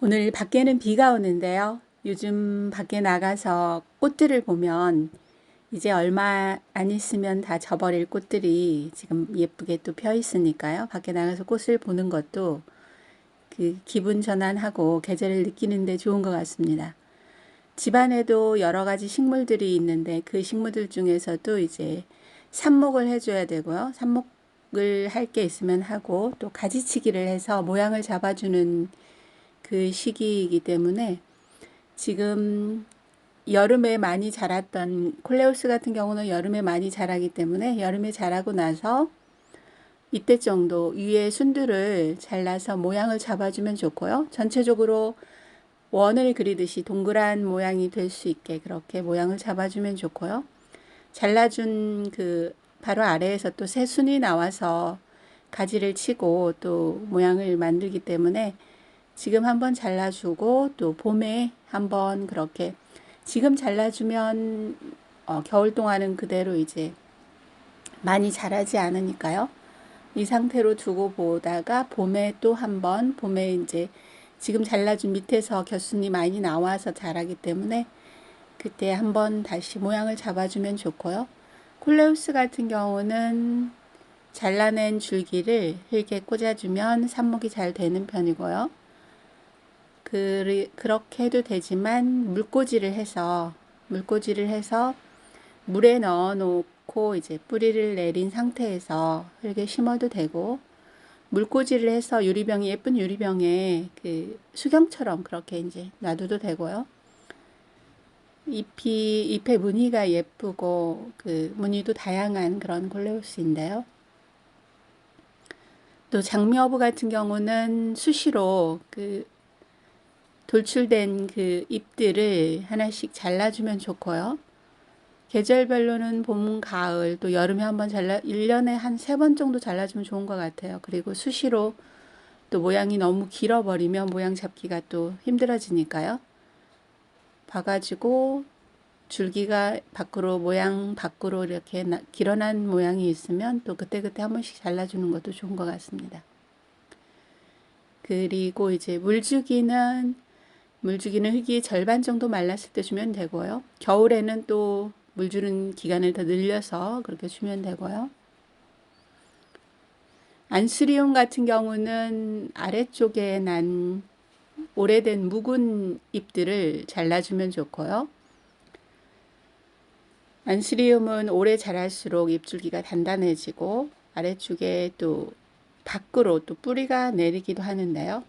오늘 밖에는 비가 오는데요. 요즘 밖에 나가서 꽃들을 보면 이제 얼마 안 있으면 다 져버릴 꽃들이 지금 예쁘게 또 펴 있으니까요. 밖에 나가서 꽃을 보는 것도 그 기분 전환하고 계절을 느끼는데 좋은 것 같습니다. 집안에도 여러 가지 식물들이 있는데 그 식물들 중에서도 이제 삽목을 해줘야 되고요. 삽목을 할 게 있으면 하고 또 가지치기를 해서 모양을 잡아주는 그 시기이기 때문에 지금 여름에 많이 자랐던 콜레우스 같은 경우는 여름에 많이 자라기 때문에 여름에 자라고 나서 이때 정도 위에 순두를 잘라서 모양을 잡아주면 좋고요. 전체적으로 원을 그리듯이 동그란 모양이 될 수 있게 그렇게 모양을 잡아주면 좋고요. 잘라준 그 바로 아래에서 또 새순이 나와서 가지를 치고 또 모양을 만들기 때문에 지금 한번 잘라주고 또 봄에 한번 그렇게 지금 잘라주면 어, 겨울 동안은 그대로 이제 많이 자라지 않으니까요. 이 상태로 두고 보다가 봄에 또 한번 봄에 이제 지금 잘라준 밑에서 겨순이 많이 나와서 자라기 때문에 그때 한번 다시 모양을 잡아주면 좋고요. 콜레우스 같은 경우는 잘라낸 줄기를 흙에 꽂아주면 삽목이 잘 되는 편이고요. 그, 그렇게 해도 되지만 물꽂이를 해서 물꽂이를 해서 물에 넣어 놓고 이제 뿌리를 내린 상태에서 흙에 심어도 되고 물꽂이를 해서 유리병이 예쁜 유리병에 그 수경처럼 그렇게 이제 놔둬도 되고요. 잎이 잎의 무늬가 예쁘고 그 무늬도 다양한 그런 콜레우스인데요. 또 장미어부 같은 경우는 수시로 그 돌출된 그 잎들을 하나씩 잘라주면 좋고요. 계절별로는 봄, 가을, 또 여름에 한번 잘라, 1년에 한 세 번 정도 잘라주면 좋은 것 같아요. 그리고 수시로 또 모양이 너무 길어버리면 모양 잡기가 또 힘들어지니까요. 봐가지고 줄기가 밖으로 모양 밖으로 이렇게 나, 길어난 모양이 있으면 또 그때그때 한 번씩 잘라주는 것도 좋은 것 같습니다. 그리고 이제 물주기는 물주기는 흙이 절반 정도 말랐을 때 주면 되고요. 겨울에는 또 물 주는 기간을 더 늘려서 그렇게 주면 되고요. 안스리움 같은 경우는 아래쪽에 난 오래된 묵은 잎들을 잘라주면 좋고요. 안스리움은 오래 자랄수록 잎줄기가 단단해지고 아래쪽에 또 밖으로 또 뿌리가 내리기도 하는데요.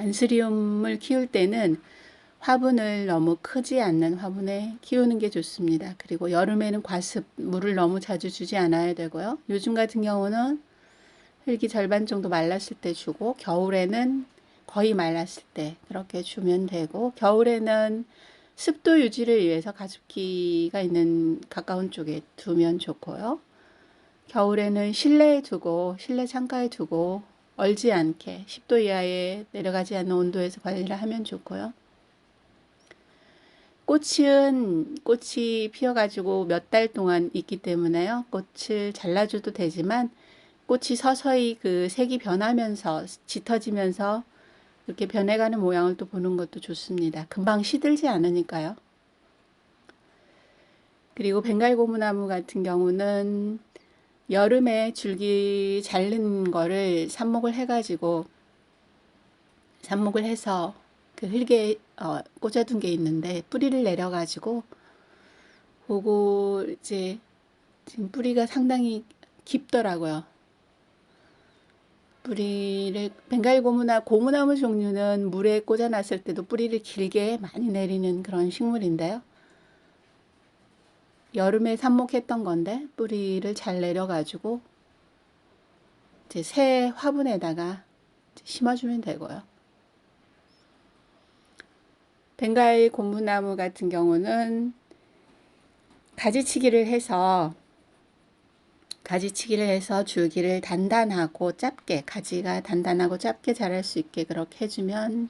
안스리움을 키울 때는 화분을 너무 크지 않는 화분에 키우는 게 좋습니다. 그리고 여름에는 과습, 물을 너무 자주 주지 않아야 되고요. 요즘 같은 경우는 흙이 절반 정도 말랐을 때 주고 겨울에는 거의 말랐을 때 그렇게 주면 되고 겨울에는 습도 유지를 위해서 가습기가 있는 가까운 쪽에 두면 좋고요. 겨울에는 실내에 두고 실내 창가에 두고 얼지 않게 10도 이하에 내려가지 않는 온도에서 관리를 하면 좋고요. 꽃은 꽃이 피어가지고 몇 달 동안 있기 때문에요. 꽃을 잘라줘도 되지만 꽃이 서서히 그 색이 변하면서 짙어지면서 이렇게 변해가는 모양을 또 보는 것도 좋습니다. 금방 시들지 않으니까요. 그리고 벵갈 고무나무 같은 경우는 여름에 줄기 자른 거를 삽목을 해가지고 삽목을 해서 그 흙에 어, 꽂아둔 게 있는데 뿌리를 내려가지고 보고 이제 지금 뿌리가 상당히 깊더라고요. 뿌리를 벵갈 고무나 고무나무 종류는 물에 꽂아놨을 때도 뿌리를 길게 많이 내리는 그런 식물인데요. 여름에 삽목했던 건데 뿌리를 잘 내려가지고 이제 새 화분에다가 심어주면 되고요. 벵가일 고무나무 같은 경우는 가지치기를 해서 가지치기를 해서 줄기를 단단하고 짧게 가지가 단단하고 짧게 자랄 수 있게 그렇게 해주면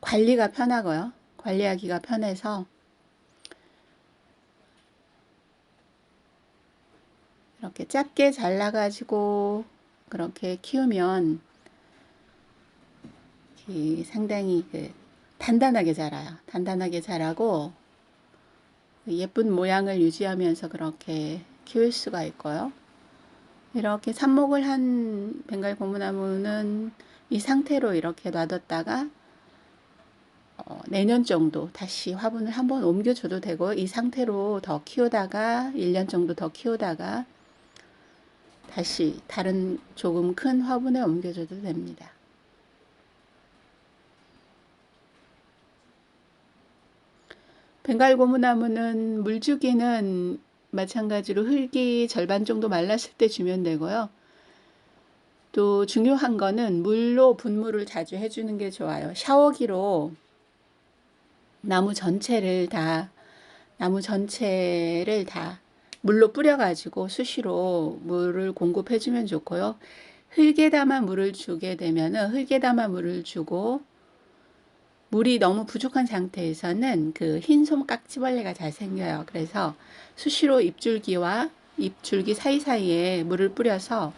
관리가 편하고요. 관리하기가 편해서 이렇게 짧게 잘라가지고 그렇게 키우면 이 상당히 그 단단하게 자라요. 단단하게 자라고 그 예쁜 모양을 유지하면서 그렇게 키울 수가 있고요. 이렇게 삽목을 한 벵갈 고무나무는 이 상태로 이렇게 놔뒀다가 어, 내년 정도 다시 화분을 한번 옮겨줘도 되고 이 상태로 더 키우다가 1년 정도 더 키우다가 다시 다른 조금 큰 화분에 옮겨줘도 됩니다. 벵갈 고무나무는 물 주기는 마찬가지로 흙이 절반 정도 말랐을 때 주면 되고요. 또 중요한 거는 물로 분무를 자주 해주는 게 좋아요. 샤워기로 나무 전체를 다 나무 전체를 다 물로 뿌려가지고 수시로 물을 공급해주면 좋고요. 흙에다만 물을 주게 되면은 흙에다만 물을 주고 물이 너무 부족한 상태에서는 그 흰솜 깍지벌레가 잘 생겨요. 그래서 수시로 잎줄기와 잎줄기 사이사이에 물을 뿌려서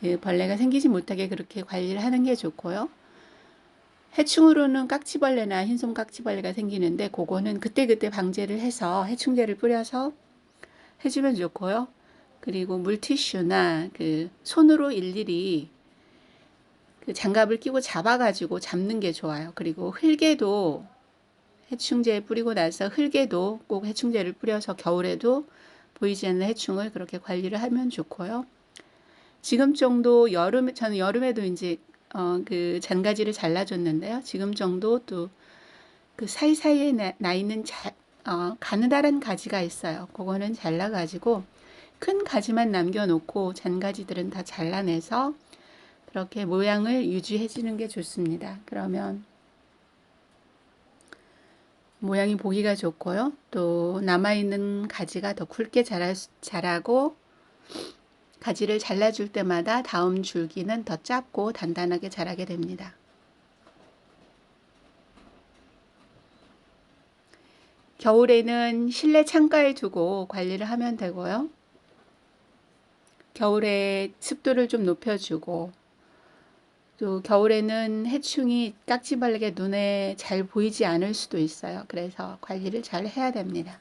그 벌레가 생기지 못하게 그렇게 관리를 하는 게 좋고요. 해충으로는 깍지벌레나 흰솜 깍지벌레가 생기는데 그거는 그때그때 방제를 해서 해충제를 뿌려서 해주면 좋고요. 그리고 물티슈나 그 손으로 일일이 그 장갑을 끼고 잡아가지고 잡는 게 좋아요. 그리고 흙에도 해충제 뿌리고 나서 흙에도 꼭 해충제를 뿌려서 겨울에도 보이지 않는 해충을 그렇게 관리를 하면 좋고요. 지금 정도 여름 저는 여름에도 이제 어, 그 잔가지를 잘라줬는데요. 지금 정도 또 그 사이사이에 나, 나 있는 자, 어, 가느다란 가지가 있어요. 그거는 잘라가지고 큰 가지만 남겨놓고 잔가지들은 다 잘라내서 그렇게 모양을 유지해 주는 게 좋습니다. 그러면 모양이 보기가 좋고요. 또 남아있는 가지가 더 굵게 자라, 자라고 가지를 잘라줄 때마다 다음 줄기는 더 짧고 단단하게 자라게 됩니다. 겨울에는 실내 창가에 두고 관리를 하면 되고요. 겨울에 습도를 좀 높여주고 또 겨울에는 해충이 깍지벌레가 눈에 잘 보이지 않을 수도 있어요. 그래서 관리를 잘 해야 됩니다.